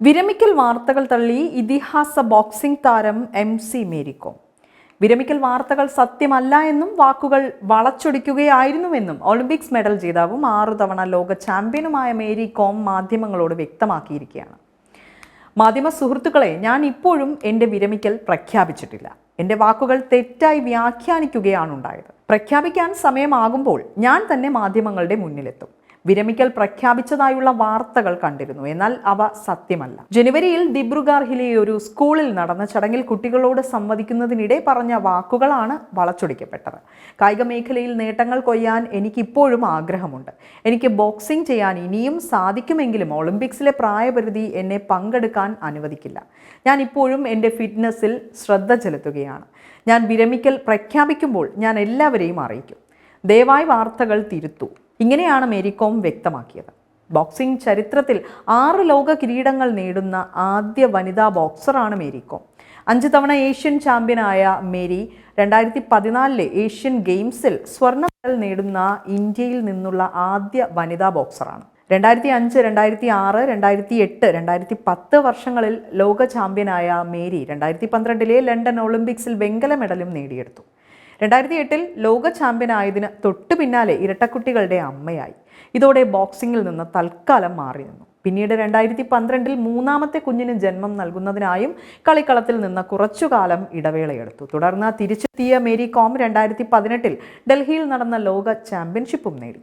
വിരമിക്കൽ വാർത്തകൾ തള്ളി ഇതിഹാസ ബോക്സിംഗ് താരം എം സി മേരിക്കോം വിരമിക്കൽ വാർത്തകൾ സത്യമല്ല എന്നും വാക്കുകൾ വളച്ചൊടിക്കുകയായിരുന്നുവെന്നും ഒളിമ്പിക്സ് മെഡൽ ജേതാവും ആറു തവണ ലോക ചാമ്പ്യനുമായ മേരി കോം മാധ്യമങ്ങളോട് വ്യക്തമാക്കിയിരിക്കുകയാണ്. മാധ്യമ സുഹൃത്തുക്കളെ ഞാൻ ഇപ്പോഴും എന്റെ വിരമിക്കൽ പ്രഖ്യാപിച്ചിട്ടില്ല. എന്റെ വാക്കുകൾ തെറ്റായി വ്യാഖ്യാനിക്കുകയാണ് ഉണ്ടായത്. പ്രഖ്യാപിക്കാൻ സമയമാകുമ്പോൾ ഞാൻ തന്നെ മാധ്യമങ്ങളുടെ മുന്നിലെത്തും. വിരമിക്കൽ പ്രഖ്യാപിച്ചതായുള്ള വാർത്തകൾ കണ്ടിരുന്നു. എന്നാൽ അവ സത്യമല്ല. ജനുവരിയിൽ ദിബ്രുഗാർഹിലെ ഒരു സ്കൂളിൽ നടന്ന ചടങ്ങിൽ കുട്ടികളോട് സംവദിക്കുന്നതിനിടെ പറഞ്ഞ വാക്കുകളാണ് വളച്ചൊടിക്കപ്പെട്ടത്. കായിക മേഖലയിൽ നേട്ടങ്ങൾ കൊയ്യാൻ എനിക്കിപ്പോഴും ആഗ്രഹമുണ്ട്. എനിക്ക് ബോക്സിംഗ് ചെയ്യാൻ ഇനിയും സാധിക്കുമെങ്കിലും ഒളിമ്പിക്സിലെ പ്രായപരിധി എന്നെ പങ്കെടുക്കാൻ അനുവദിക്കില്ല. ഞാൻ ഇപ്പോഴും എന്റെ ഫിറ്റ്നസ്സിൽ ശ്രദ്ധ ചെലുത്തുകയാണ്. ഞാൻ വിരമിക്കൽ പ്രഖ്യാപിക്കുമ്പോൾ ഞാൻ എല്ലാവരെയും അറിയിക്കും. ദയവായി വാർത്തകൾ തിരുത്തൂ. ഇങ്ങനെയാണ് മേരികോം വ്യക്തമാക്കിയത്. ബോക്സിംഗ് ചരിത്രത്തിൽ ആറ് ലോക കിരീടങ്ങൾ നേടുന്ന ആദ്യ വനിതാ ബോക്സറാണ് മേരികോം അഞ്ച് തവണ ഏഷ്യൻ ചാമ്പ്യനായ മേരി രണ്ടായിരത്തി പതിനാലിലെ ഏഷ്യൻ ഗെയിംസിൽ സ്വർണ മെഡൽ നേടുന്ന ഇന്ത്യയിൽ നിന്നുള്ള ആദ്യ വനിതാ ബോക്സറാണ്. രണ്ടായിരത്തി അഞ്ച് രണ്ടായിരത്തി ആറ് രണ്ടായിരത്തി എട്ട് രണ്ടായിരത്തി പത്ത് വർഷങ്ങളിൽ ലോക ചാമ്പ്യനായ മേരി രണ്ടായിരത്തി പന്ത്രണ്ടിലെ ലണ്ടൻ ഒളിമ്പിക്സിൽ വെങ്കല മെഡലും നേടിയെടുത്തു. രണ്ടായിരത്തി എട്ടിൽ ലോക ചാമ്പ്യനായതിന് തൊട്ടു പിന്നാലെ ഇരട്ടക്കുട്ടികളുടെ അമ്മയായി. ഇതോടെ ബോക്സിംഗിൽ നിന്ന് തൽക്കാലം മാറി നിന്നു. പിന്നീട് രണ്ടായിരത്തി പന്ത്രണ്ടിൽ മൂന്നാമത്തെ കുഞ്ഞിന് ജന്മം നൽകുന്നതിനായും കളിക്കളത്തിൽ നിന്ന് കുറച്ചുകാലം ഇടവേളയെടുത്തു. തുടർന്ന് തിരിച്ചെത്തിയ മേരി കോം രണ്ടായിരത്തി പതിനെട്ടിൽ ഡൽഹിയിൽ നടന്ന ലോക ചാമ്പ്യൻഷിപ്പും നേടി.